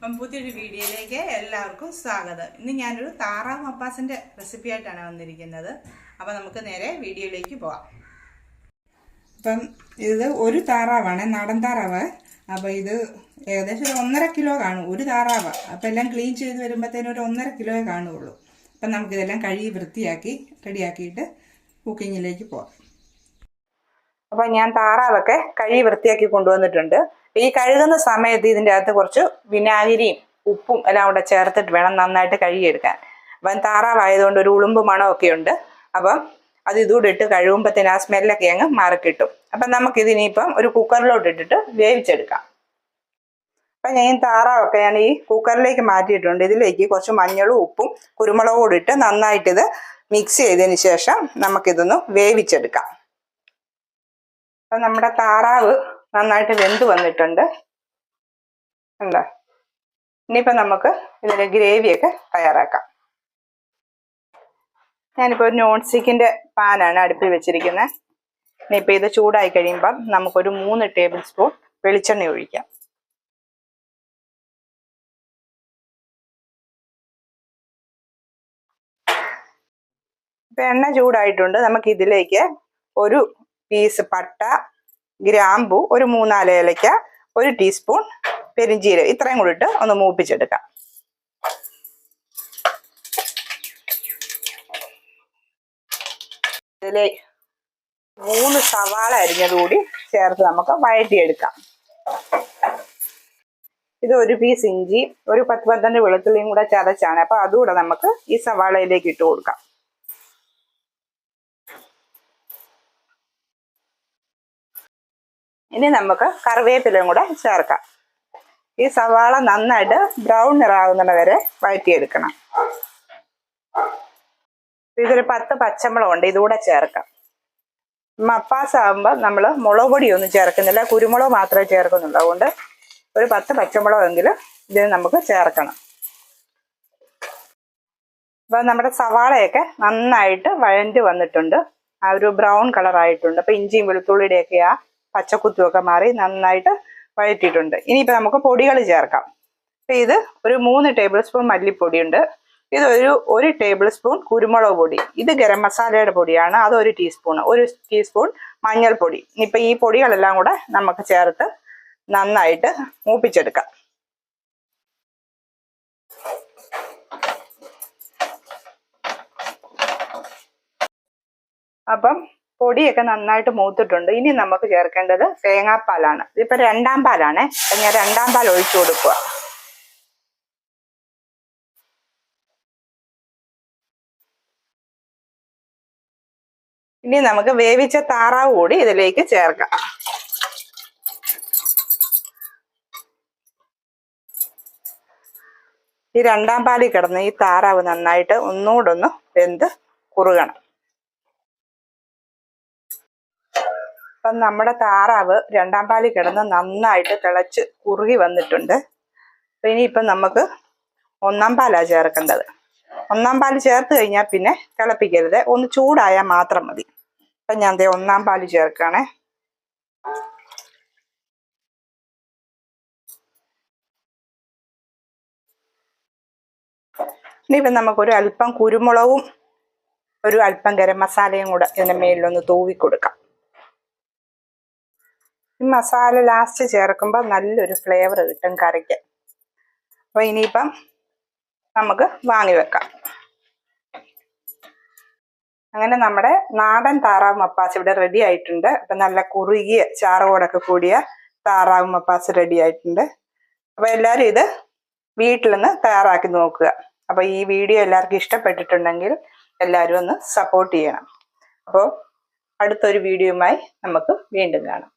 അപ്പം പുതിയൊരു വീഡിയോയിലേക്ക് എല്ലാവർക്കും സ്വാഗതം. ഇന്ന് ഞാനൊരു താറാവ് മപ്പാസിന്റെ റെസിപ്പി ആയിട്ടാണ് വന്നിരിക്കുന്നത്. അപ്പം നമുക്ക് നേരെ വീഡിയോയിലേക്ക് പോവാം. അപ്പം ഇത് ഒരു താറാവാണ് നാടൻ താറാവ്. അപ്പോൾ ഇത് ഏകദേശം ഒരു ഒന്നര കിലോ കാണും ഒരു താറാവ്. അപ്പം എല്ലാം ക്ലീൻ ചെയ്ത് വരുമ്പോഴത്തേനും ഒരു ഒന്നര കിലോയെ കാണുകയുള്ളൂ അപ്പം നമുക്കിതെല്ലാം കഴുകി വൃത്തിയാക്കി റെഡിയാക്കിയിട്ട് കുക്കിങ്ങിലേക്ക് പോവാം. അപ്പം ഞാൻ താറാവൊക്കെ കഴുകി വൃത്തിയാക്കി കൊണ്ടുവന്നിട്ടുണ്ട്. ഈ കഴുകുന്ന സമയത്ത് ഇതിന്റെ അകത്ത് കുറച്ച് വിനാഗിരിയും ഉപ്പും എല്ലാം കൂടെ ചേർത്തിട്ട് വേണം നന്നായിട്ട് കഴുകിയെടുക്കാൻ. അപ്പം താറാവായതുകൊണ്ട് ഒരു ഉളുമ്പ് മണമൊക്കെ ഉണ്ട്. അപ്പം അത് ഇതുകൂടെ ഇട്ട് കഴുകുമ്പോഴത്തേന് ആ സ്മെല്ലൊക്കെ അങ്ങ് മാറിക്കിട്ടും. അപ്പം നമുക്കിതിനിപ്പം ഒരു കുക്കറിലോട്ട് ഇട്ടിട്ട് വേവിച്ചെടുക്കാം. അപ്പം ഞാൻ താറാവൊക്കെ ഞാൻ ഈ കുക്കറിലേക്ക് മാറ്റിയിട്ടുണ്ട്. ഇതിലേക്ക് കുറച്ച് മഞ്ഞളും ഉപ്പും കുരുമുളകും കൂടി ഇട്ട് നന്നായിട്ടിത് മിക്സ് ചെയ്തതിന് ശേഷം നമുക്കിതൊന്ന് വേവിച്ചെടുക്കാം. അപ്പം നമ്മുടെ താറാവ് നന്നായിട്ട് വെന്ത് വന്നിട്ടുണ്ട്. ഉണ്ടോ ഇനിയിപ്പോൾ നമുക്ക് ഇതിന്റെ ഗ്രേവിയൊക്കെ തയ്യാറാക്കാം. ഞാനിപ്പോൾ ഒരു നോൺ സ്റ്റിക്കിന്റെ പാനാണ് അടുപ്പിൽ വെച്ചിരിക്കുന്നത് ഇനിയിപ്പോൾ ഇത് ചൂടായി കഴിയുമ്പം നമുക്കൊരു മൂന്ന് ടേബിൾ സ്പൂൺ വെളിച്ചെണ്ണ ഒഴിക്കാം. ഇപ്പം എണ്ണ ചൂടായിട്ടുണ്ട്. നമുക്ക് ഇതിലേക്ക് ഒരു പീസ് പട്ട ഗ്രാമ്പു ഒരു മൂന്നാൽ ഏലയ്ക്ക ഒരു ടീസ്പൂൺ പെരിഞ്ചീരകം ഇത്രയും കൂടി ഇട്ട് ഒന്ന് മൂപ്പിച്ചെടുക്കാം. ഇതിലെ മൂന്ന് സവാള അരിഞ്ഞതുകൂടി ചേർത്ത് നമുക്ക് വഴറ്റിയെടുക്കാം. ഇത് ഒരു പീസ് ഇഞ്ചി ഒരു പത്ത് പന്ത്രണ്ട് വെളുത്തുള്ളിയും കൂടെ ചതച്ചാണ്. അപ്പൊ അതുകൂടെ നമുക്ക് ഈ സവാളയിലേക്ക് ഇട്ട് കൊടുക്കാം. ഇനി നമുക്ക് കറിവേപ്പിലയും കൂടെ ചേർക്കാം. ഈ സവാള നന്നായിട്ട് ബ്രൗൺ നിറാവുന്നത് വരെ വഴറ്റിയെടുക്കണം. ഇതൊരു പത്ത് പച്ചമുളകുണ്ട് ഇതുകൂടെ ചേർക്കാം. മപ്പാസ് ആകുമ്പോൾ നമ്മൾ മുളക് പൊടിയൊന്നും ചേർക്കുന്നില്ല കുരുമുളക് മാത്രമേ ചേർക്കുന്നുള്ളൂ. അതുകൊണ്ട് ഒരു പത്ത് പച്ചമുളകെങ്കിലും ഇതിന് നമുക്ക് ചേർക്കണം. അപ്പം നമ്മുടെ സവാളയൊക്കെ നന്നായിട്ട് വഴണ്ടി വന്നിട്ടുണ്ട്. ആ ഒരു ബ്രൗൺ കളറായിട്ടുണ്ട് അപ്പം ഇഞ്ചിയും വെളുത്തുള്ളിയുടെയൊക്കെ ആ പച്ചക്കുത്തുമൊക്കെ മാറി നന്നായിട്ട് വഴറ്റിയിട്ടുണ്ട്. ഇനിയിപ്പോൾ നമുക്ക് പൊടികൾ ചേർക്കാം. അപ്പം ഇത് ഒരു മൂന്ന് ടേബിൾ സ്പൂൺ മല്ലിപ്പൊടിയുണ്ട് ഇത് ഒരു ഒരു ടേബിൾ സ്പൂൺ കുരുമുളക് പൊടി. ഇത് ഗരം മസാലയുടെ പൊടിയാണ്. അത് ഒരു ടീസ്പൂൺ ഒരു ടീസ്പൂൺ മഞ്ഞൾപ്പൊടി. ഇനിയിപ്പോൾ ഈ പൊടികളെല്ലാം കൂടെ നമുക്ക് ചേർത്ത് നന്നായിട്ട് മൂപ്പിച്ചെടുക്കാം. അപ്പം പൊടിയൊക്കെ നന്നായിട്ട് മൂത്തിട്ടുണ്ട്. ഇനി നമുക്ക് ചേർക്കേണ്ടത് തേങ്ങാപ്പാലാണ്. ഇതിപ്പോ രണ്ടാം പാലാണ്. ഞാൻ രണ്ടാം പാൽ ഒഴിച്ചു കൊടുക്കുക ഇനി നമുക്ക് വേവിച്ച താറാവ് കൂടി ഇതിലേക്ക് ചേർക്കാം. ഈ രണ്ടാം പാലിൽ കിടന്ന് ഈ താറാവ് നന്നായിട്ട് ഒന്നുകൂടൊന്ന് വെന്ത് കുറുകണം. അപ്പം നമ്മുടെ താറാവ് രണ്ടാം പാലിൽ കിടന്ന് നന്നായിട്ട് തിളച്ച് കുറുകി വന്നിട്ടുണ്ട്. അപ്പം ഇനിയിപ്പം നമുക്ക് ഒന്നാം പാലാണ് ചേർക്കേണ്ടത്. ഒന്നാം പാൽ ചേർത്ത് കഴിഞ്ഞാൽ പിന്നെ തിളപ്പിക്കരുത്. ഒന്ന് ചൂടായാൽ മാത്രം മതി. അപ്പം ഞാൻ ദേ ഒന്നാം പാൽ ചേർക്കുകയാണേ. ഇനിയിപ്പം നമുക്കൊരു അല്പം കുരുമുളകും ഒരു അല്പം ഗരം മസാലയും കൂടെ ഇതിന്റെ മേലിലൊന്ന് തൂവി കൊടുക്കാം ഈ മസാല ലാസ്റ്റ് ചേർക്കുമ്പോൾ നല്ലൊരു ഫ്ലേവർ കിട്ടും കറിക്ക്. അപ്പോൾ ഇനിയിപ്പം നമുക്ക് വാങ്ങി വെക്കാം. അങ്ങനെ നമ്മുടെ നാടൻ താറാവ് മപ്പാസ് ഇവിടെ റെഡി ആയിട്ടുണ്ട്. അപ്പം നല്ല കുറുകിയ ചാറോടൊക്കെ കൂടിയ താറാവ് മപ്പാസ് റെഡി ആയിട്ടുണ്ട്. അപ്പോൾ എല്ലാവരും ഇത് വീട്ടിൽ നിന്ന് തയ്യാറാക്കി നോക്കുക. അപ്പോൾ ഈ വീഡിയോ എല്ലാവർക്കും ഇഷ്ടപ്പെട്ടിട്ടുണ്ടെങ്കിൽ എല്ലാവരും ഒന്ന് സപ്പോർട്ട് ചെയ്യണം. അപ്പോൾ അടുത്തൊരു വീഡിയോയുമായി നമുക്ക് വീണ്ടും കാണാം.